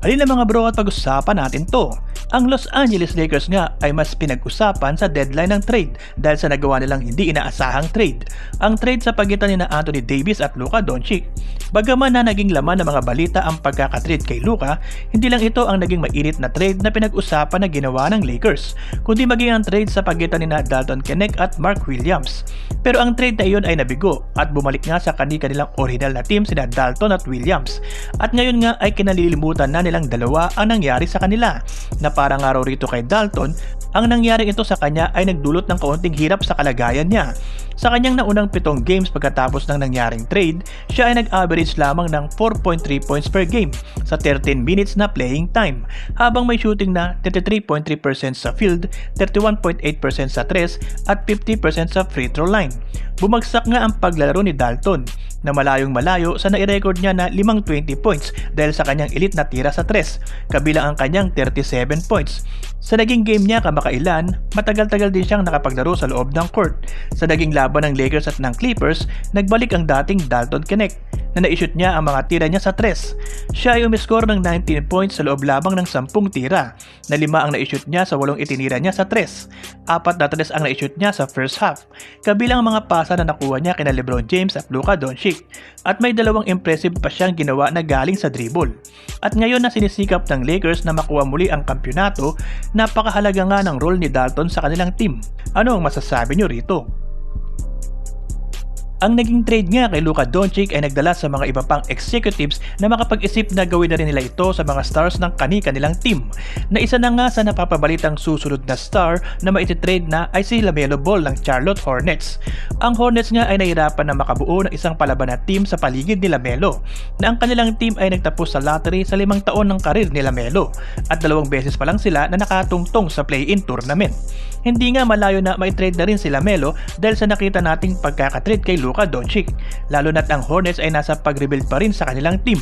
Alin na mga bro at pag-usapan natin to. Ang Los Angeles Lakers nga ay mas pinag-usapan sa deadline ng trade dahil sa nagawa nilang hindi inaasahang trade. Ang trade sa pagitan ni na Anthony Davis at Luka Doncic. Bagaman na naging laman ng mga balita ang pagkakatrade kay Luka, hindi lang ito ang naging mainit na trade na pinag-usapan na ginawa ng Lakers, kundi maging ang trade sa pagitan ni na Dalton Kenneth at Mark Williams. Pero ang trade na iyon ay nabigo at bumalik nga sa kani-kanilang original na team sina Dalton at Williams. At ngayon nga ay kinalilimutan na nilang dalawa ang nangyari sa kanila na parang araw rito kay Dalton ang nangyari ito sa kanya ay nagdulot ng kaunting hirap sa kalagayan niya. Sa kanyang naunang pitong games pagkatapos ng nangyaring trade, siya ay nag-average lamang ng 4.3 points per game sa 13 minutes na playing time, habang may shooting na 33.3% sa field, 31.8% sa 3 at 50% sa free throw line. Bumagsak nga ang paglalaro ni Dalton na malayong malayo sa nai-record niya na 520 points dahil sa kanyang elite na tira sa 3, kabilang ang kanyang 37 points. Sa naging game niya kamakailan, matagal-tagal din siyang nakapaglaro sa loob ng court. Sa naging laban ng Lakers at ng Clippers, nagbalik ang dating Dalton Connect na naishoot niya ang mga tira niya sa tres. Siya ay umiskor ng 19 points sa loob labang ng 10 tira, na lima ang naishoot niya sa walong itinira niya sa tres. Apat na tres ang naishoot niya sa first half, kabilang ang mga pasa na nakuha niya kina Lebron James at Luka Doncic. At may dalawang impressive pa siyang ginawa na galing sa dribble. At ngayon na sinisikap ng Lakers na makuha muli ang kampyonato, napakahalaga nga ng role ni Dalton sa kanilang team. Ano ang masasabi niyo rito? Ang naging trade nga kay Luka Doncic ay nagdala sa mga iba pang executives na makapag-isip na gawin na rin nila ito sa mga stars ng kani-kanilang team. Na isa na nga sa napapabalitang susunod na star na maititrade na ay si Lamelo Ball ng Charlotte Hornets. Ang Hornets nga ay nahirapan na makabuo ng isang palaban na team sa paligid ni Lamelo na ang kanilang team ay nagtapos sa lottery sa limang taon ng karir ni Lamelo at dalawang beses pa lang sila na nakatungtong sa play-in tournament. Hindi nga malayo na maitrade na rin si Lamelo dahil sa nakita nating pagkakatrade kay Luka Doncic, lalo na't ang Hornets ay nasa pag-rebuild pa rin sa kanilang team.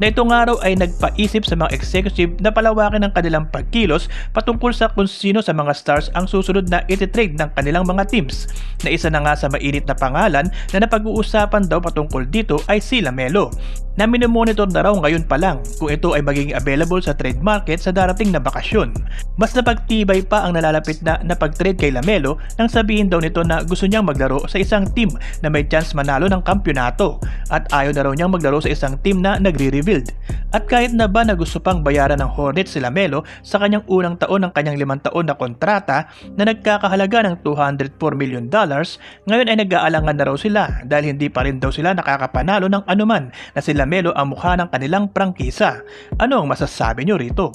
Na itong araw ay nagpaisip sa mga executive na palawakin ang kanilang pagkilos patungkol sa kung sino sa mga stars ang susunod na ititrade ng kanilang mga teams. Na isa na nga sa mainit na pangalan na napag-uusapan daw patungkol dito ay si Lamelo na minomonitor na raw ngayon pa lang kung ito ay magiging available sa trade market sa darating na bakasyon. Mas napagtibay pa ang nalalapit na na pag-trade kay Lamelo nang sabihin daw nito na gusto niyang maglaro sa isang team na may chance manalo ng kampyonato at ayaw na raw niyang maglaro sa isang team na nagre-rebuild. At kahit na ba na gusto pang bayaran ng Hornets si Lamelo sa kanyang unang taon ng kanyang limang taon na kontrata na nagkakahalaga ng 204 million dollars, ngayon ay nag-aalangan na raw sila dahil hindi pa rin daw sila nakakapanalo ng anuman na si Lamelo ang mukha ng kanilang prangkisa. Ano ang masasabi niyo rito?